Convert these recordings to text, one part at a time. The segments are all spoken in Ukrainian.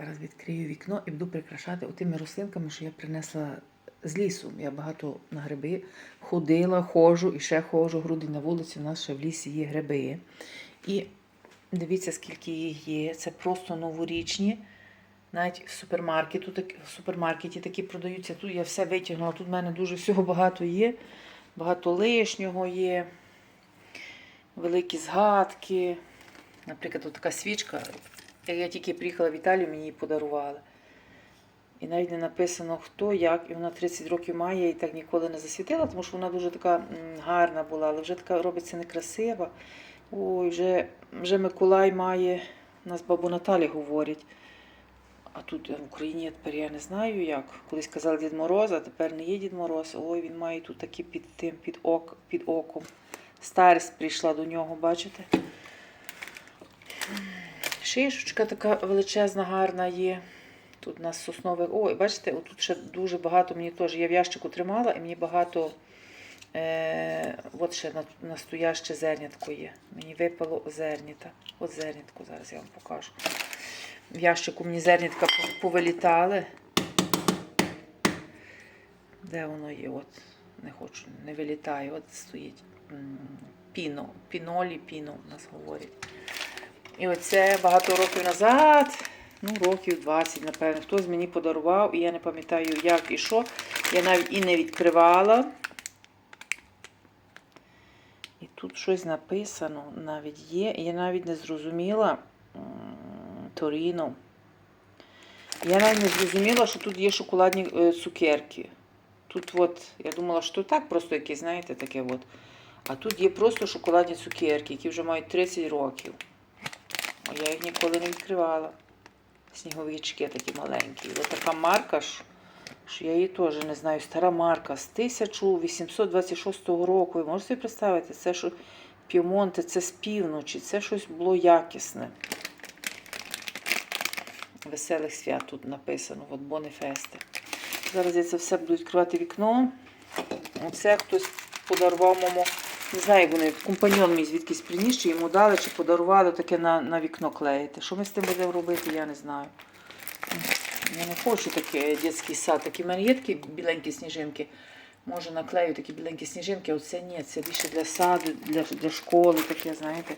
Зараз відкрию вікно і буду прикрашати отими рослинками, що я принесла з лісу. Я багато на гриби ходила, ходжу і ще ходжу. Грудень на вулиці. У нас ще в лісі є гриби. І дивіться, скільки їх є. Це просто новорічні. Навіть в супермаркеті, так, в супермаркеті такі продаються. Тут я все витягнула. Тут в мене дуже всього багато є. Багато лишнього є, великі згадки. Наприклад, от така свічка. Я тільки приїхала в Італію, мені її подарували. І навіть не написано хто, як, і вона 30 років має і так ніколи не засвітила, тому що вона дуже така гарна була, але вже така робиться некрасива. Ой, вже, вже Миколай має, нас бабу Наталі говорять. А тут в Україні тепер я не знаю як. Колись казали Дід Мороз, а тепер не є Дід Мороз. Ой, він має тут такі під тим, під, ок, під оком. Старість прийшла до нього, бачите? Шишечка така величезна, гарна є. Тут у нас сосновий. Ой, бачите, тут ще дуже багато мені теж. Я в ящику тримала, і мені багато. Е, от ще настояще зернятко є. Мені випало зернята. От зернятко, зараз я вам покажу. В ящику мені зернятка повилітали. Де воно є? От не хочу, не вилітає. От стоїть піно. Пінолі, піно в нас говорять. І оце багато років назад, ну, років 20, напевно, хтось мені подарував, і я не пам'ятаю, як і що. Я навіть і не відкривала. І тут щось написано навіть є. І я навіть не зрозуміла Торіно. Я навіть не зрозуміла, що тут є шоколадні е, цукерки. Тут от, я думала, що так просто якісь, знаєте, таке от. А тут є просто шоколадні цукерки, які вже мають 30 років. Я їх ніколи не відкривала. Сніговички такі маленькі. Ось така марка ж, що я її теж не знаю. Стара марка з 1826 року. Ви можете собі представити, це що П'ємонте, це з півночі, це щось було якісне. Веселих свят тут написано, от Бонефесте. Зараз я це все буду відкривати вікно. Оце хтось подарував моєму не знаю, як вони компаньон мій звідкись приніс, чи йому дали, чи подарували таке на, на вікно клеїти. Що ми з тим будемо робити, я не знаю. Я не хочу такий дитячий сад. Такі в мене є такі біленькі сніжинки. Може наклею такі біленькі сніжинки, а оце ні, це більше для саду, для, для школи, таке, знаєте.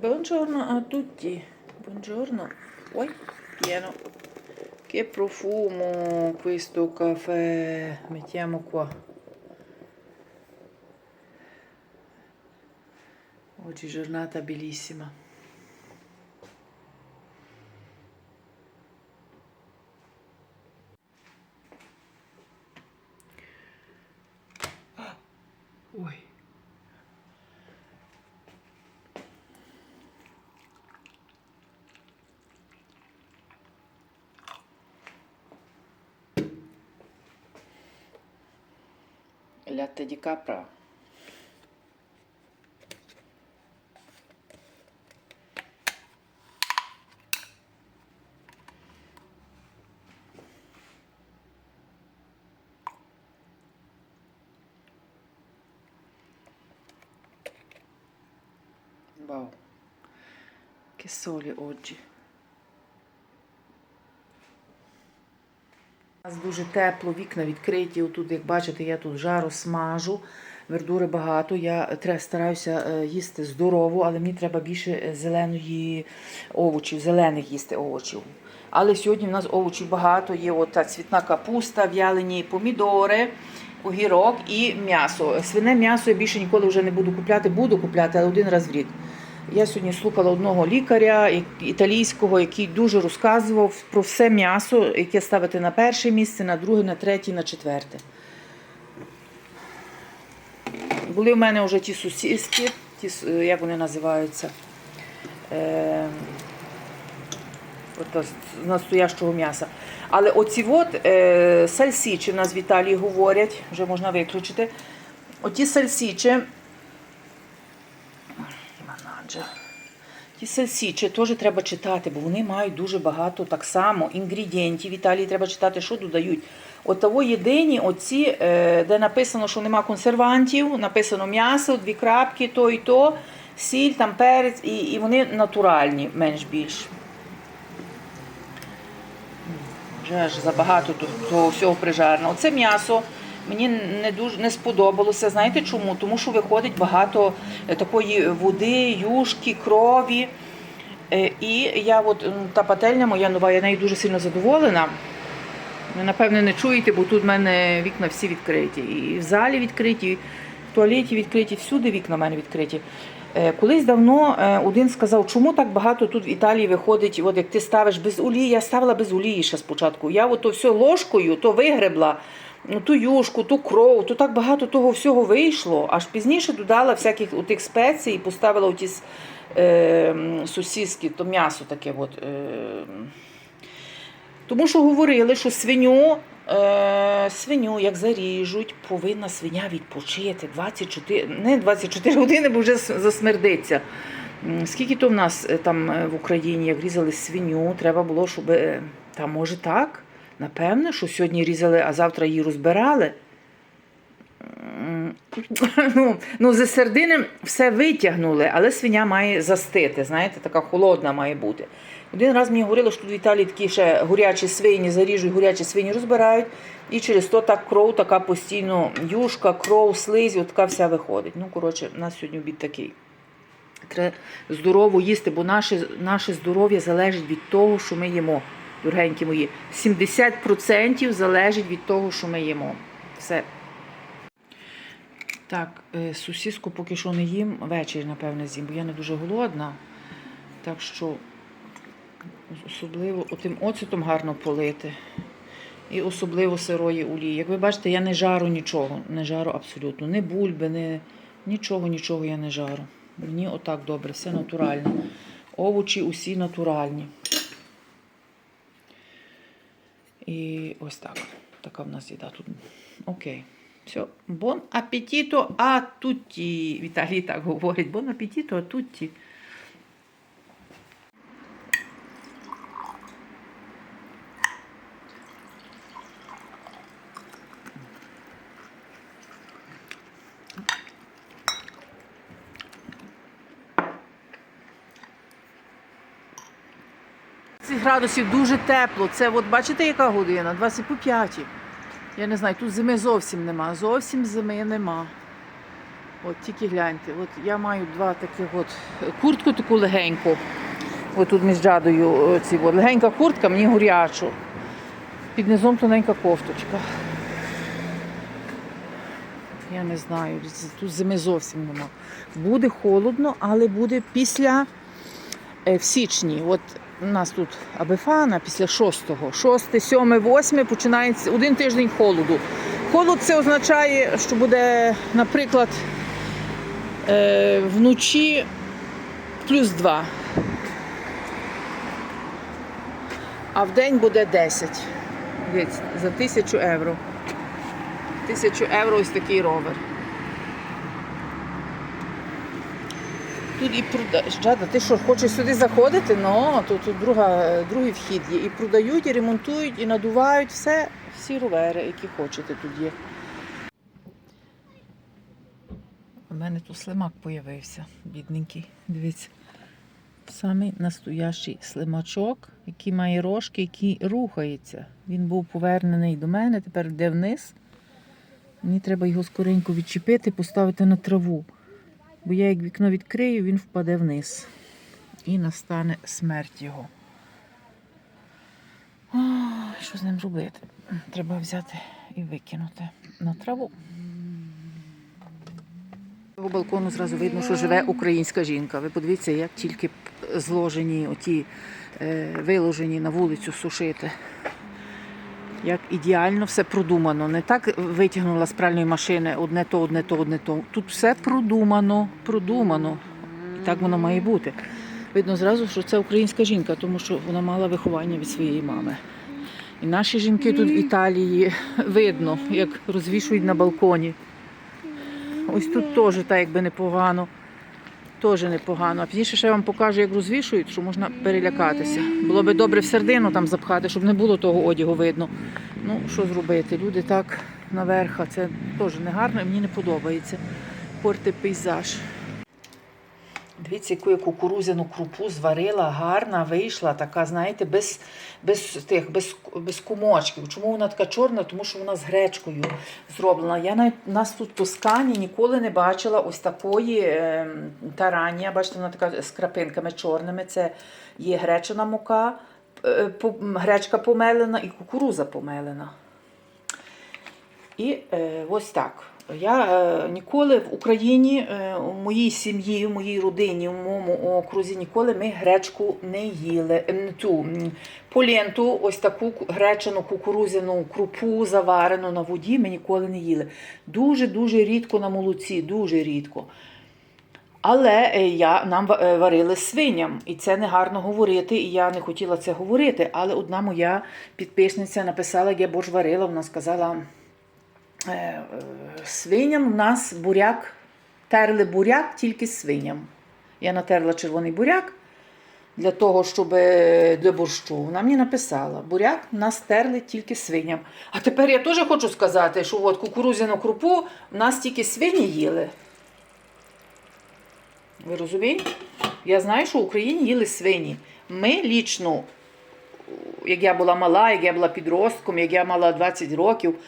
Buongiorno a tutti. Buongiorno. Ой, pieno. Che profumo questo caffè. Mettiamo qua. Oggi giornata bellissima. Ah. Latte di capra. Wow. Che sole oggi. У нас дуже тепло, вікна відкриті. Отут, як бачите, я тут жару смажу. Вердури багато. Я стараюся е, їсти здорово, але мені треба більше е, зеленої овочів, зелених їсти овочів. Але сьогодні в нас овочів багато. Є от та цвітна капуста, в'ялені помідори, огірок і м'ясо. Свине м'ясо я більше ніколи вже не буду купляти, буду купляти, але один раз в рік. Я сьогодні слухала одного лікаря італійського, який дуже розказував про все м'ясо, яке ставити на перше місце, на друге, на третє, на четверте. Були в мене вже ті сусідські, ті, е, як вони називаються, е, от, з настоящого м'яса. Але оці от е, сальсічі в нас в Італії говорять, вже можна виключити. Оті сальсічі, Манаджа. Ті теж треба читати, бо вони мають дуже багато так само інгредієнтів. В Італії треба читати, що додають. От того єдині, оці, е, де написано, що нема консервантів, написано м'ясо, дві крапки, то і то. сіль, там перець, і, і вони натуральні, менш більш. Вже аж забагато того всього прижарено. Оце м'ясо мені не дуже не сподобалося. Знаєте чому? Тому що виходить багато е, такої води, юшки, крові. Е, І я от та пательня моя нова, я нею дуже сильно задоволена. Ви, напевне, не чуєте, бо тут в мене вікна всі відкриті. І в залі відкриті, і в туалеті відкриті, всюди вікна в мене відкриті. Е, Колись давно один сказав, чому так багато тут в Італії виходить, от як ти ставиш без олії, я ставила без олії ще спочатку. Я ото все ложкою то вигребла, ту юшку, ту кров, то так багато того всього вийшло. Аж пізніше додала всяких тих спецій і поставила оті с- е, м, сосиски, то м'ясо таке. От, е, тому що говорили, що свиню, е, свиню, як заріжуть, повинна свиня відпочити 24, не 24 години, бо вже засмердиться. Скільки то в нас е, там е, в Україні, як різали свиню, треба було, щоб там може так. Напевне, що сьогодні різали, а завтра її розбирали. Ну, ну, за сердини все витягнули, але свиня має застити. Знаєте, така холодна має бути. Один раз мені говорили, що тут в Італії такі ще горячі свині заріжуть, горячі свині розбирають, і через то так кров, така постійно юшка, кров, слизь, така вся виходить. Ну, коротше, у нас сьогодні обід такий. Треба здорово їсти, бо наше, наше здоров'я залежить від того, що ми їмо. Дорогенькі мої, 70% залежить від того, що ми їмо. Все. Так, е, сусіску поки що не їм, ввечері, напевне, з'їм, бо я не дуже голодна. Так що особливо отим оцетом гарно полити. І особливо сирої олії. Як ви бачите, я не жару нічого. Не жару абсолютно. Ні бульби, ні, нічого, нічого я не жару. Мені отак добре, все натурально. Овочі усі натуральні. І ось так. Така в нас їда тут. Окей. Все. Бон апетіто а тутті. Віталій так говорить. Бон апетіто а тутті. Градусів дуже тепло. Це от бачите, яка година? 20 по 5. Я не знаю, тут зими зовсім нема. Зовсім зими нема. От тільки гляньте. От я маю два таких от куртку таку легеньку. От тут між джадою е, ці от. легенька куртка, мені горячу. Під низом тоненька кофточка. Я не знаю, тут зими зовсім нема. Буде холодно, але буде після е, в січні. От у нас тут Абефана після 6-го. 6, 7, 8 починається один тиждень холоду. Холод це означає, що буде, наприклад, е, вночі плюс 2. А в день буде 10. Дивіться, за 1000 євро. 1000 євро ось такий ровер. Тут і продають. Жада, ти що, хочеш сюди заходити? Ну, тут, тут друга, другий вхід є. І продають, і ремонтують, і надувають все, всі ровери, які хочете тут є. У мене тут слимак появився, бідненький. Дивіться. Самий настоящий слимачок, який має рожки, який рухається. Він був повернений до мене, тепер йде вниз. Мені треба його скоренько відчепити, поставити на траву. Бо я як вікно відкрию, він впаде вниз. І настане смерть його. Ой, що з ним робити? Треба взяти і викинути на траву. З балкону зразу видно, що живе українська жінка. Ви подивіться, як тільки зложені, оті, е, виложені на вулицю сушити. Як ідеально все продумано. Не так витягнула з пральної машини одне то, одне то, одне то. Тут все продумано, продумано. І так воно має бути. Видно зразу, що це українська жінка, тому що вона мала виховання від своєї мами. І наші жінки тут в Італії видно, як розвішують на балконі. Ось тут теж так якби непогано. Теж непогано. А пізніше ще я вам покажу, як розвішують, що можна перелякатися. Було би добре в сердину там запхати, щоб не було того одягу видно. Ну, що зробити? Люди так наверх, це теж негарно і мені не подобається. Порти пейзаж. Дивіться, яку я кукурузяну крупу зварила, гарна вийшла, така, знаєте, без, без, тих, без, без кумочків. Чому вона така чорна? Тому що вона з гречкою зроблена. Я навіть нас тут в Тоскані ніколи не бачила ось такої е, таранія. Бачите, вона така з крапинками чорними. Це є гречана мука, е, по- гречка помелена і кукуруза помелена. І е, ось так. Я е, ніколи в Україні, е, у моїй сім'ї, у моїй родині, у моєму окрузі ніколи ми гречку не їли. М, поленту, ось таку ку- гречану кукурузяну крупу, заварену на воді, ми ніколи не їли. Дуже-дуже рідко на молоці, дуже рідко. Але е, я, нам варили свиням, і це не гарно говорити, і я не хотіла це говорити. Але одна моя підписниця написала, як я борщ варила, вона сказала, свиням в нас буряк, терли буряк тільки свиням. Я натерла червоний буряк для того, щоб е, для борщу. Вона мені написала, буряк нас терли тільки свиням. А тепер я теж хочу сказати, що от кукурузяну крупу в нас тільки свині їли. Ви розумієте? Я знаю, що в Україні їли свині. Ми лічно, як я була мала, як я була підростком, як я мала 20 років,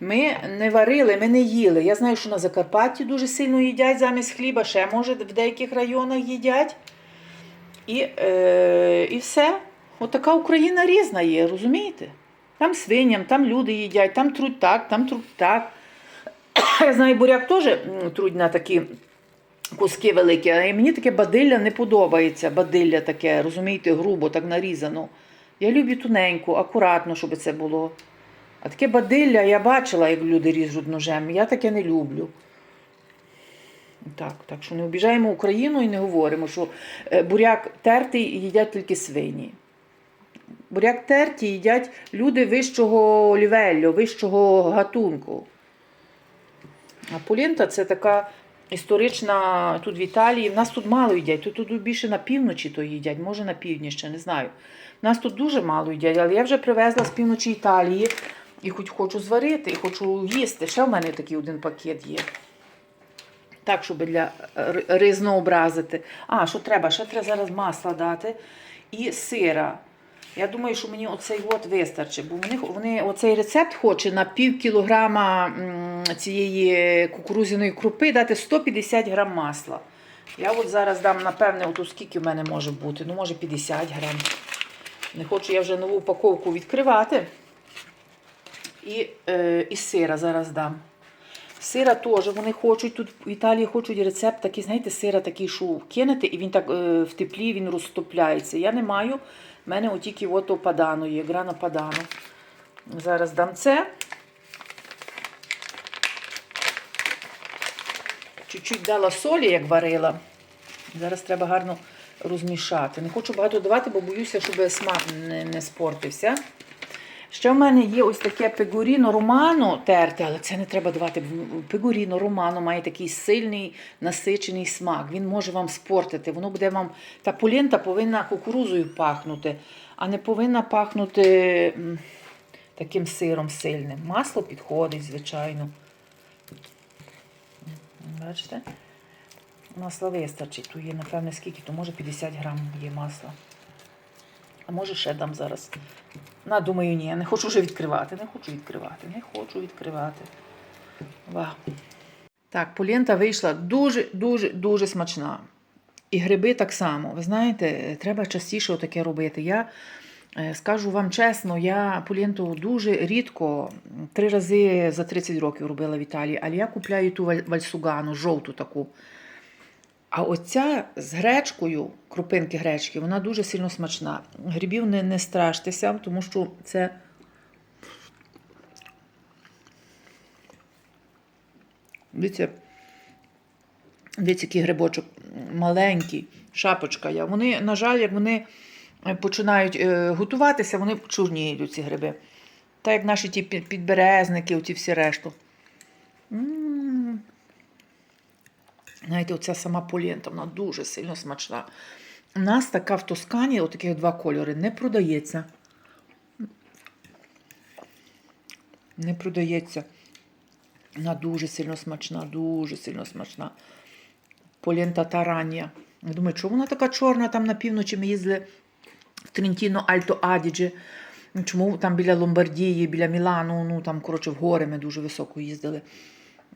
ми не варили, ми не їли. Я знаю, що на Закарпатті дуже сильно їдять замість хліба, ще може в деяких районах їдять. І, е, і все. Отака Україна різна є, розумієте? Там свиням, там люди їдять, там труть так, там труть так. Я знаю, буряк теж труть на такі куски великі, а мені таке бадилля не подобається. Бадилля таке, розумієте, грубо, так нарізано. Я люблю тоненько, акуратно, щоб це було. А таке бадилля я бачила, як люди ріжуть ножем. Я таке не люблю. Так, так що не обіжаємо Україну і не говоримо, що е, буряк тертий їдять тільки свині. Буряк тертий їдять люди вищого лівелю, вищого гатунку. А полінта це така історична тут в Італії. В нас тут мало їдять. Тут, тут більше на півночі то їдять, може на півдні ще, не знаю. В нас тут дуже мало їдять, але я вже привезла з півночі Італії і хоч хочу зварити, і хочу їсти. Ще в мене такий один пакет є. Так, щоб для різнообразити. А, що треба? Ще треба зараз масла дати і сира. Я думаю, що мені оцей от вистачить, бо вони, вони оцей рецепт хоче на пів кілограма цієї кукурузяної крупи дати 150 грам масла. Я от зараз дам, напевне, оту скільки в мене може бути. Ну, може 50 грам. Не хочу я вже нову упаковку відкривати. І, е, і сира зараз дам. Сира теж вони хочуть, тут в Італії хочуть рецепт такий, знаєте, сира такий, що кинете, і він так е, в теплі він розтопляється. Я не маю, в мене тільки от опадано є, грана падано. Зараз дам це. Чуть-чуть дала солі, як варила. Зараз треба гарно розмішати. Не хочу багато давати, бо боюся, щоб смак не, не спортився. Ще в мене є ось таке пегоріно романо терте, але це не треба давати. Пегоріно романо має такий сильний насичений смак. Він може вам спортити. Воно буде вам. Та полента повинна кукурузою пахнути, а не повинна пахнути таким сиром сильним. Масло підходить, звичайно. Бачите? Масла вистачить. Тут є, напевне, скільки, то може 50 грам є масла. А може ще дам зараз. На, думаю, ні, не хочу вже відкривати, не хочу відкривати, не хочу відкривати. Ва. Так, полента вийшла дуже-дуже дуже смачна. І гриби так само. Ви знаєте, треба частіше таке робити. Я е, скажу вам чесно, я поленту дуже рідко, три рази за 30 років робила в Італії, але я купляю ту вальсугану, жовту таку. А оця з гречкою, крупинки гречки, вона дуже сильно смачна. Грибів не, не страштеся, тому що це. Дивіться, дивіться, який грибочок маленький, шапочка. є. Вони, на жаль, як вони е, починають е, готуватися, вони чорніють ці гриби. Так як наші ті під- підберезники, оті всі решту. М. Знаєте, оця сама полента, вона дуже сильно смачна. У нас така в Тоскані, отаких два кольори, не продається. Не продається. Вона дуже сильно смачна, дуже сильно смачна. Полента таранія. Я думаю, чому вона така чорна там на півночі ми їздили в Трентіно Альто Адіджі. Чому там біля Ломбардії, біля Мілану, ну там, коротше, в гори ми дуже високо їздили.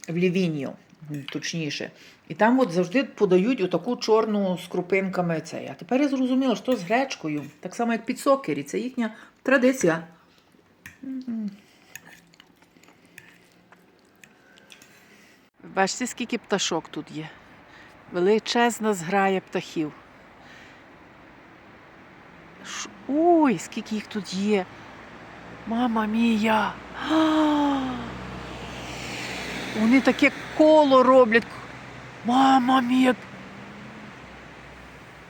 В Лівіньо, точніше. І там от завжди подають отаку чорну з крупинками цей. А тепер я зрозуміла, що з гречкою, так само як підсокері, це їхня традиція. Бачите, скільки пташок тут є. Величезна зграя птахів. Ой, скільки їх тут є. Мама мія. Вони таке коло роблять. Мама мія.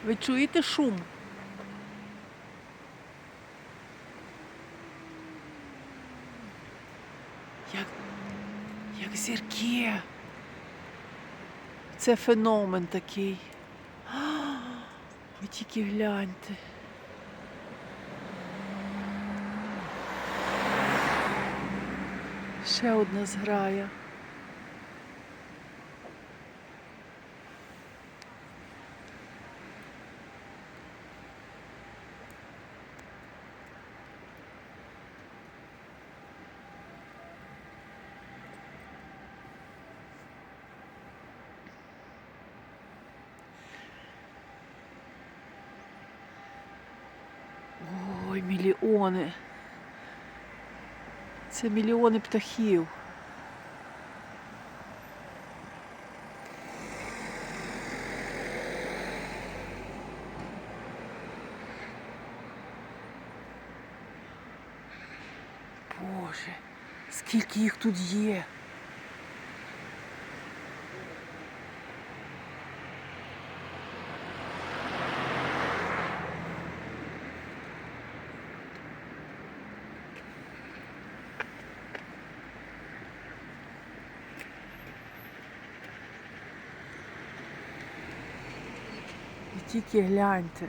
Ви чуєте шум? Як, як зірки. Це феномен такий. Ви тільки гляньте. Ще одна зграя. Ой, мільйони. Це мільйони птахів. Боже, скільки їх тут є. Тільки гляньте.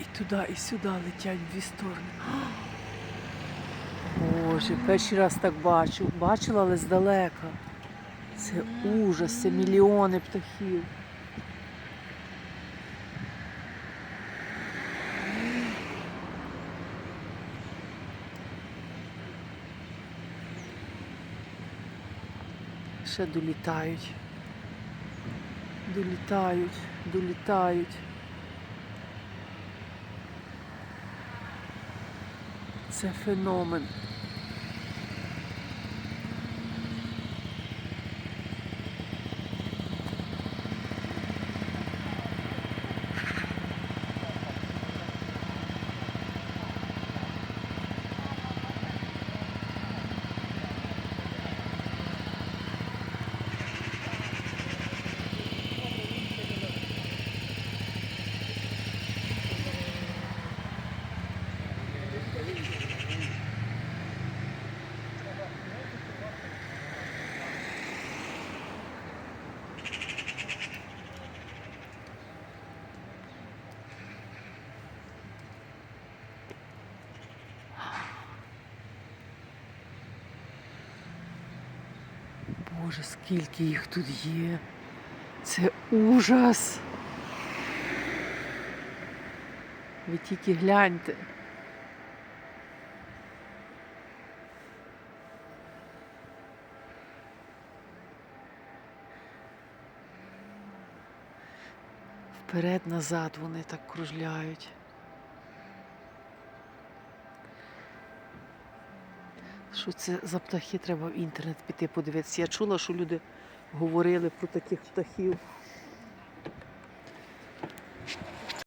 І туди, і сюди летять дві сторони. Боже, перший раз так бачу. Бачила, але здалека. Це ужас, це мільйони птахів. Ще долітають. Долітають, долітають. Це феномен. Боже, скільки їх тут є. Це ужас. Ви тільки гляньте. Вперед-назад вони так кружляють. Що це за птахи? Треба в інтернет піти подивитися. Я чула, що люди говорили про таких птахів.